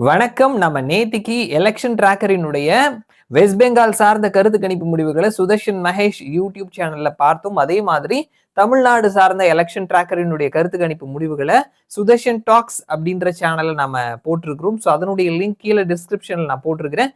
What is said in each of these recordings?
வணக்கம். நம்ம நேத்திக்கு எலெக்ஷன் டிராக்கரினுடைய வெஸ்ட் பெங்கால் சார்ந்த கருத்து கணிப்பு முடிவுகளை சுதர்ஷன் மகேஷ் யூடியூப் சேனல்ல பார்த்தோம். அதே மாதிரி தமிழ்நாடு சார்ந்த எலெக்ஷன் டிராக்கரினுடைய கருத்து கணிப்பு முடிவுகளை சுதர்ஷன் டாக்ஸ் அப்படின்ற சேனலில் நம்ம போட்டிருக்கிறோம். ஸோ அதனுடைய லிங்க் கீழே டிஸ்கிரிப்ஷனில் நான் போட்டிருக்கிறேன்.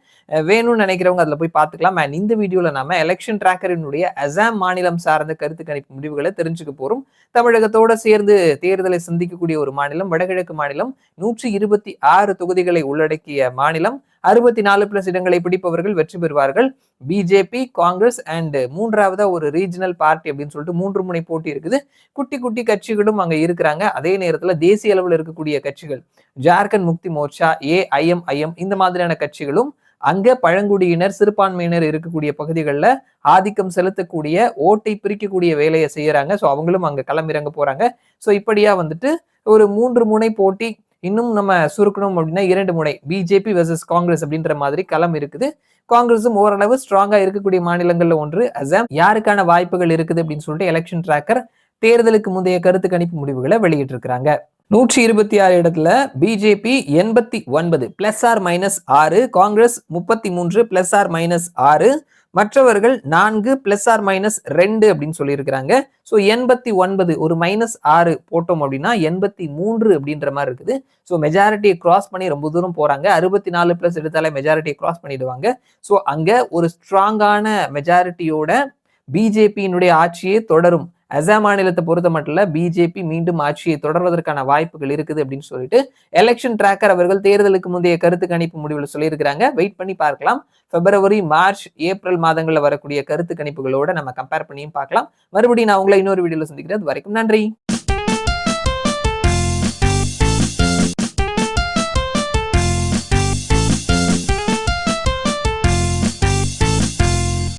வேணும்னு நினைக்கிறவங்க அதில் போய் பார்த்துக்கலாம். அண்ட் இந்த வீடியோவில் நம்ம எலெக்ஷன் டிராக்கரினுடைய அசாம் மாநிலம் சார்ந்த கருத்து கணிப்பு முடிவுகளை தெரிஞ்சுக்க போகிறோம் தமிழகத்தோட சேர்ந்து தேர்தலை சந்திக்கக்கூடிய ஒரு மாநிலம் வடகிழக்கு மாநிலம் நூற்றி இருபத்தி ஆறு தொகுதிகளை உள்ளடக்கிய மாநிலம் அறுபத்தி நாலு பிளஸ் இடங்களை பிடிப்பவர்கள் வெற்றி பெறுவார்கள். பிஜேபி காங்கிரஸ் அண்ட் மூன்றாவதா ஒரு ரீஜனல் பார்ட்டி அப்படின்னு சொல்லிட்டு மூன்று முனை போட்டி இருக்குது. குட்டி குட்டி கட்சிகளும் அங்க இருக்கிறாங்க. அதே நேரத்துல தேசிய அளவில் இருக்கக்கூடிய கட்சிகள் ஜார்க்கண்ட் முக்தி மோர்ச்சா ஏஐஎம்ஐஎம் இந்த மாதிரியான கட்சிகளும் அங்க பழங்குடியினர் சிறுபான்மையினர் இருக்கக்கூடிய பகுதிகளில் ஆதிக்கம் செலுத்தக்கூடிய ஓட்டை பிரிக்கக்கூடிய வேலையை செய்யறாங்க. ஸோ அவங்களும் அங்க களமிறங்க போறாங்க. ஸோ இப்படியா வந்துட்டு ஒரு மூன்று முனை போட்டி இன்னும் நம்ம சுருக்கணும் அப்படின்னா இரண்டு முனை பிஜேபி வெர்சஸ் காங்கிரஸ் அப்படின்ற மாதிரி களம் இருக்குது. காங்கிரஸும் ஓரளவு ஸ்ட்ராங்கா இருக்கக்கூடிய மாநிலங்கள்ல ஒன்று. அசாம் யாருக்கான வாய்ப்புகள் இருக்குது அப்படின்னு சொல்லிட்டு எலெக்ஷன் டிராக்கர் தேர்தலுக்கு முந்தைய கருத்து கணிப்பு முடிவுகளை வெளியிட்டிருக்கிறாங்க. நூற்றி இருபத்தி ஆறு இடத்துல பிஜேபி எண்பத்தி ஒன்பது பிளஸ் ஆர் மைனஸ் ஆறு காங்கிரஸ் முப்பத்தி மூன்று பிளஸ் ஆர் மைனஸ் ஆறு மற்றவர்கள் நான்கு பிளஸ் ஆர் மைனஸ் ரெண்டு அப்படின்னு சொல்லியிருக்கிறாங்க. ஸோ எண்பத்தி ஒன்பது ஒரு மைனஸ் ஆறு போட்டோம் அப்படின்னா எண்பத்தி மூன்று அப்படின்ற மாதிரி இருக்குது. ஸோ மெஜாரிட்டியை கிராஸ் பண்ணி ரொம்ப தூரம் போகிறாங்க அறுபத்தி நாலு பிளஸ் எடுத்தாலே மெஜாரிட்டியை கிராஸ் பண்ணிடுவாங்க. ஸோ அங்கே ஒரு ஸ்ட்ராங்கான மெஜாரிட்டியோட பிஜேபியினுடைய ஆட்சியே தொடரும். அசாம் மாநிலத்தை பொறுத்த மட்டும் பிஜேபி மீண்டும் ஆட்சியை தொடர்வதற்கான வாய்ப்புகள் இருக்குது அப்படின்னு சொல்லிட்டு எலெக்ஷன் டிராக்கர் அவர்கள் தேர்தலுக்கு முந்தைய கருத்து கணிப்பு முடிவில் சொல்லியிருக்கிறாங்க. வெயிட் பண்ணி பார்க்கலாம். பிப்ரவரி மார்ச் ஏப்ரல் மாதங்களில் வரக்கூடிய கருத்து கணிப்புகளோட நம்ம கம்பேர் பண்ணியும் பார்க்கலாம். மறுபடியும் நான் உங்களை இன்னொரு வீடியோவில் சந்திக்கிறேன். அது வரைக்கும் நன்றி.